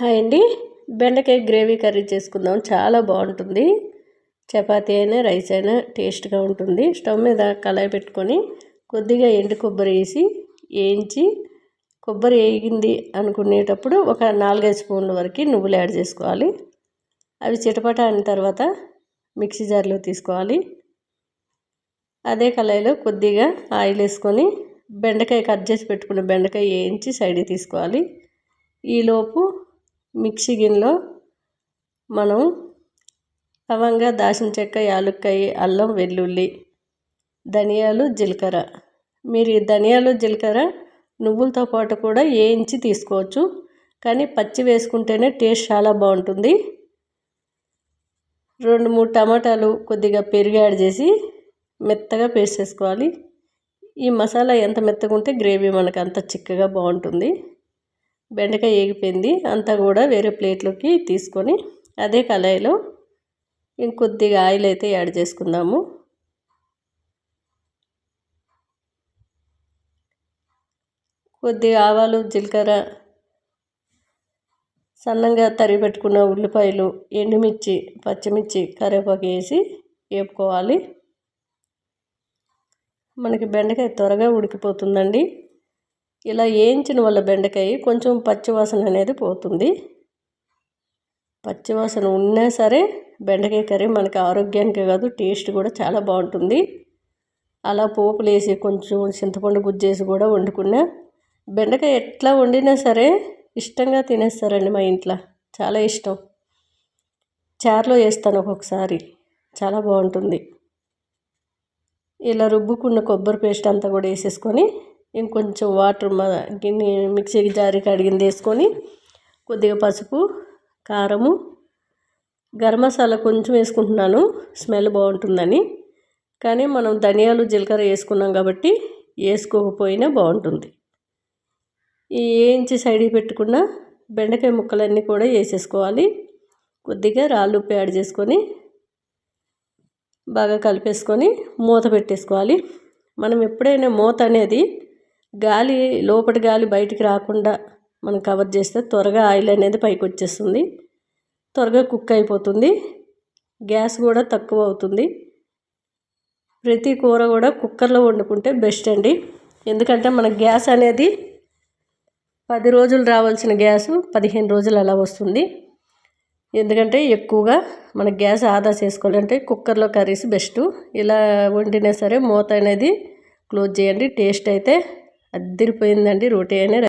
Hi అండి. బెండకాయ gravy curry చేసుకుందాం. చాలా బాగుంటుంది. చపాతీ అయినా రైస్ అయినా టేస్ట్గా ఉంటుంది. స్టవ్ మీద కళాయి పెట్టుకొని కొద్దిగా ఎండు కొబ్బరి వేసి వేయించి కొబ్బరి వేగింది అనుకునేటప్పుడు ఒక నాలుగైదు స్పూన్ల వరకు నువ్వులు యాడ్ చేసుకోవాలి. అవి చిటపట అయిన తర్వాత మిక్సీ జార్లో తీసుకోవాలి. అదే కళాయిలో కొద్దిగా ఆయిల్ వేసుకొని బెండకాయ కట్ చేసి పెట్టుకున్న బెండకాయ వేయించి సైడ్ తీసుకోవాలి. ఈలోపు మిక్సీ గిన్నెలో మనం లవంగా దాచిన చెక్క యాలుక్కాయ అల్లం వెల్లుల్లి ధనియాలు జీలకర్ర. మీరు ఈ ధనియాలు జీలకర్ర నువ్వులతో పాటు కూడా వేయించి తీసుకోవచ్చు. కానీ పచ్చి వేసుకుంటేనే టేస్ట్ చాలా బాగుంటుంది. రెండు మూడు టమాటాలు కొద్దిగా పెరుగు యాడ్ చేసి మెత్తగా పేస్ట్ చేసుకోవాలి. ఈ మసాలా ఎంత మెత్తగా ఉంటే గ్రేవీ మనకు అంత చిక్కగా బాగుంటుంది. బెండకాయ ఏగిపోయింది. అంతా కూడా వేరే ప్లేట్లోకి తీసుకొని అదే కళాయిలో ఇంకొద్దిగా ఆయిల్ అయితే యాడ్ చేసుకుందాము. కొద్దిగా ఆవాలు జీలకర్ర సన్నంగా తరిగి పెట్టుకున్న ఉల్లిపాయలు ఎండుమిర్చి పచ్చిమిర్చి కరివేపాకు వేసి వేపుకోవాలి. మనకి బెండకాయ త్వరగా ఉడికిపోతుందండి. ఇలా వేయించిన వల్ల బెండకాయ కొంచెం పచ్చివాసన అనేది పోతుంది. పచ్చివాసన ఉన్నా సరే బెండకాయ కర్రీ మనకి ఆరోగ్యానికి కాదు టేస్ట్ కూడా చాలా బాగుంటుంది. అలా పోపులు వేసి కొంచెం చింతపండు గుజ్జేసి కూడా వండుకున్నా బెండకాయ ఎట్లా వండినా సరే ఇష్టంగా తినేస్తారండి మా ఇంట్లో. చాలా ఇష్టం. చారులో వేస్తాను ఒక్కొక్కసారి. చాలా బాగుంటుంది. ఇలా రుబ్బుకున్న కొబ్బరి పేస్ట్ అంతా కూడా వేసేసుకొని ఇంకొంచెం వాటర్ గిన్నె మిక్సీ జారీ కడిగింది వేసుకొని కొద్దిగా పసుపు కారము గరం మసాలా కొంచెం వేసుకుంటున్నాను. స్మెల్ బాగుంటుందని. కానీ మనం ధనియాలు జీలకర్ర వేసుకున్నాం కాబట్టి వేసుకోకపోయినా బాగుంటుంది. ఈ వేయించి సైడ్ పెట్టుకున్న బెండకాయ ముక్కలన్నీ కూడా వేసేసుకోవాలి. కొద్దిగా రాళ్ళు ఉప్పు యాడ్ చేసుకొని బాగా కలిపేసుకొని మూత పెట్టేసుకోవాలి. మనం ఎప్పుడైనా మూత అనేది గాలి లోపటి గాలి బయటికి రాకుండా మనం కవర్ చేస్తే త్వరగా ఆయిల్ అనేది పైకి వచ్చేస్తుంది. త్వరగా కుక్ అయిపోతుంది. గ్యాస్ కూడా తక్కువ అవుతుంది. ప్రతి కూర కూడా కుక్కర్లో వండుకుంటే బెస్ట్ అండి. ఎందుకంటే మన గ్యాస్ అనేది పది రోజులు రావాల్సిన గ్యాస్ పదిహేను రోజులు అలా వస్తుంది. ఎందుకంటే ఎక్కువగా మన గ్యాస్ ఆదా చేసుకోవాలంటే కుక్కర్లో కర్రీస్ బెస్ట్. ఇలా వండినా సరే మూత అనేది క్లోజ్ చేయండి. టేస్ట్ అయితే అద్దరిపోయిందండి రోటీ అయినా